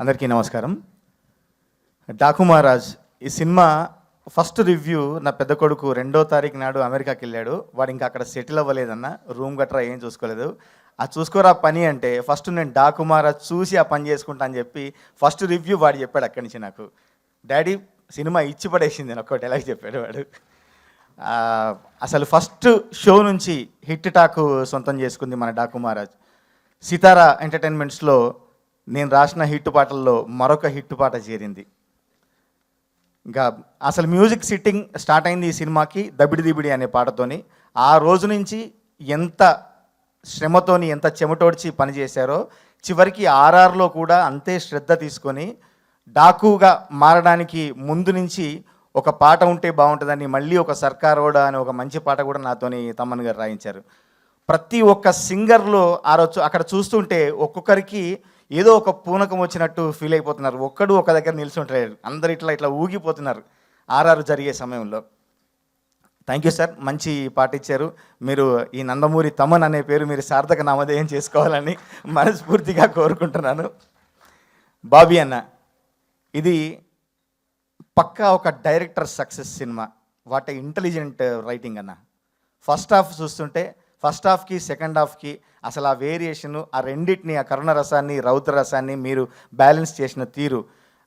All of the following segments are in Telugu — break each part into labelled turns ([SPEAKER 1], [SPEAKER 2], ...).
[SPEAKER 1] అందరికీ నమస్కారం. డాకు మహారాజ్ ఈ సినిమా ఫస్ట్ రివ్యూ నా పెద్ద కొడుకు రెండో తారీఖు నాడు అమెరికాకి వెళ్ళాడు. వాడు ఇంకా అక్కడ సెటిల్ అవ్వలేదన్న రూమ్ గట్రా ఏం చూసుకోలేదు. ఆ చూసుకోరా పని అంటే ఫస్ట్ నేను డాకు మహారాజ్ చూసి ఆ పని చేసుకుంటా అని చెప్పి ఫస్ట్ రివ్యూ వాడు చెప్పాడు అక్కడి నుంచి నాకు. డాడీ సినిమా ఇచ్చి పడేసింది అని ఒక్కటి ఎలా చెప్పాడు వాడు. అసలు ఫస్ట్ షో నుంచి హిట్ టాకు సొంతం చేసుకుంది మన డాకు మహారాజ్ సితారా ఎంటర్టైన్మెంట్స్లో నేను రాసిన హిట్ పాటల్లో మరొక హిట్ పాట చేరింది. ఇంకా అసలు మ్యూజిక్ సిట్టింగ్ స్టార్ట్ అయింది ఈ సినిమాకి దబిడి దిబిడి అనే పాటతోని. ఆ రోజు నుంచి ఎంత శ్రమతోని ఎంత చెమటోడ్చి పనిచేశారో చివరికి ఆర్ఆర్లో కూడా అంతే శ్రద్ధ తీసుకొని డాకుగా మారడానికి ముందు నుంచి ఒక పాట ఉంటే బాగుంటుందని మళ్ళీ ఒక సర్కారోడా అనే ఒక మంచి పాట కూడా నాతోని తమ్మన్ గారు రాయించారు. ప్రతి ఒక్క సింగర్లో ఆ రోజు అక్కడ చూస్తుంటే ఒక్కొక్కరికి ఏదో ఒక పూనకం వచ్చినట్టు ఫీల్ అయిపోతున్నారు. ఒక్కడు ఒక దగ్గర నిల్చుంటారు అందరు ఇట్లా ఇట్లా ఊగిపోతున్నారు ఆర్ఆర్ జరిగే సమయంలో. థ్యాంక్ యూ సార్ మంచి పాట ఇచ్చారు. మీరు ఈ నందమూరి తమన్ అనే పేరు మీరు సార్థక నామధేయం చేసుకోవాలని మనస్ఫూర్తిగా కోరుకుంటున్నాను. బాబీ అన్న ఇది పక్కా ఒక director success cinema. What intelligent writing అన్న. ఫస్ట్ హాఫ్ చూస్తుంటే ఫస్ట్ హాఫ్కి సెకండ్ హాఫ్కి అసలు ఆ వేరియేషను ఆ రెండింటిని ఆ కరుణరసాన్ని రౌద్ర రసాన్ని మీరు బ్యాలెన్స్ చేసిన తీరు.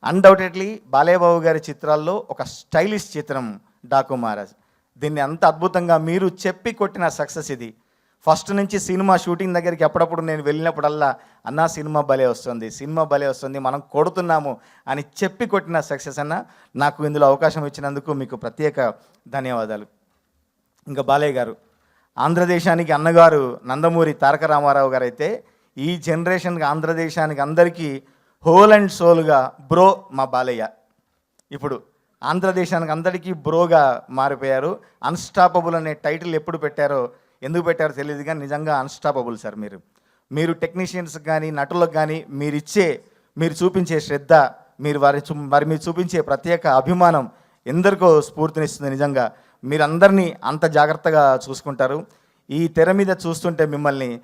[SPEAKER 1] అన్డౌటెడ్లీ బాలయ్యబాబు గారి చిత్రాల్లో ఒక స్టైలిష్ చిత్రం డాకు మహారాజ్. దీన్ని అంత అద్భుతంగా మీరు చెప్పి కొట్టిన సక్సెస్ ఇది. ఫస్ట్ నుంచి సినిమా షూటింగ్ దగ్గరికి ఎప్పుడప్పుడు నేను వెళ్ళినప్పుడల్లా అన్న సినిమా భలే వస్తుంది సినిమా భలే వస్తుంది మనం కొడుతున్నాము అని చెప్పి కొట్టిన సక్సెస్ అన్న నాకు ఇందులో అవకాశం ఇచ్చినందుకు మీకు ప్రత్యేక ధన్యవాదాలు. ఇంకా బాలయ్య గారు ఆంధ్రదేశానికి అన్నగారు నందమూరి తారక రామారావు గారు అయితే ఈ జనరేషన్కి ఆంధ్రదేశానికి అందరికీ హోల్ అండ్ సోల్గా బ్రో మా బాలయ్య. ఇప్పుడు ఆంధ్రదేశానికి అందరికీ బ్రోగా మారిపోయారు. అన్స్టాపబుల్ అనే టైటిల్ ఎప్పుడు పెట్టారో ఎందుకు పెట్టారో తెలియదు కానీ నిజంగా అన్స్టాపబుల్ సార్ మీరు. మీరు టెక్నీషియన్స్కి కానీ నటులకు కానీ మీరు ఇచ్చే మీరు చూపించే శ్రద్ధ మీరు వారి చూ- వారి మీరు చూపించే ప్రత్యేక అభిమానం ఎందరికో స్ఫూర్తినిస్తుంది నిజంగా. మీరందరినీ అంత జాగ్రత్తగా చూసుకుంటారు. ఈ తెర మీద చూస్తుంటే మిమ్మల్ని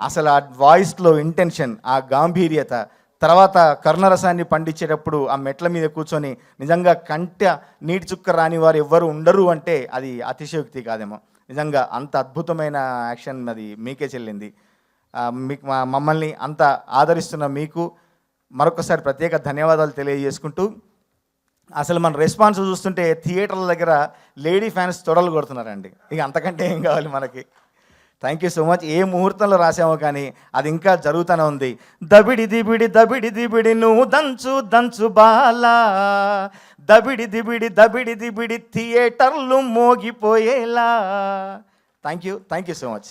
[SPEAKER 1] అసలు ఆ వాయిస్లో ఇంటెన్షన్ ఆ గాంభీర్యత తర్వాత కర్ణరసాన్ని పండించేటప్పుడు ఆ మెట్ల మీద కూర్చొని నిజంగా కంట నీటి చుక్క రాని వారు ఎవ్వరు ఉండరు అంటే అది అతిశయోక్తి కాదేమో. నిజంగా అంత అద్భుతమైన యాక్షన్ అది మీకే చెల్లింది. మీకు మా- మమ్మల్ని అంత ఆదరిస్తున్న మీకు మరొకసారి ప్రత్యేక ధన్యవాదాలు తెలియజేసుకుంటూ అసలు మన రెస్పాన్స్ చూస్తుంటే థియేటర్ల దగ్గర లేడీ ఫ్యాన్స్ తొడలు కొడుతున్నారండి. ఇక అంతకంటే ఏం కావాలి మనకి? థ్యాంక్ యూ సో మచ్ ఏ ముహూర్తంలో రాసామో కానీ అది ఇంకా జరుగుతూనే ఉంది. దబిడి దిబిడి దబిడి దిబిడి నువ్వు దంచు దంచు బాలా. దబిడి దిబిడి దబిడి దిబిడి థియేటర్లు మోగిపోయేలా. Thank you thank you so much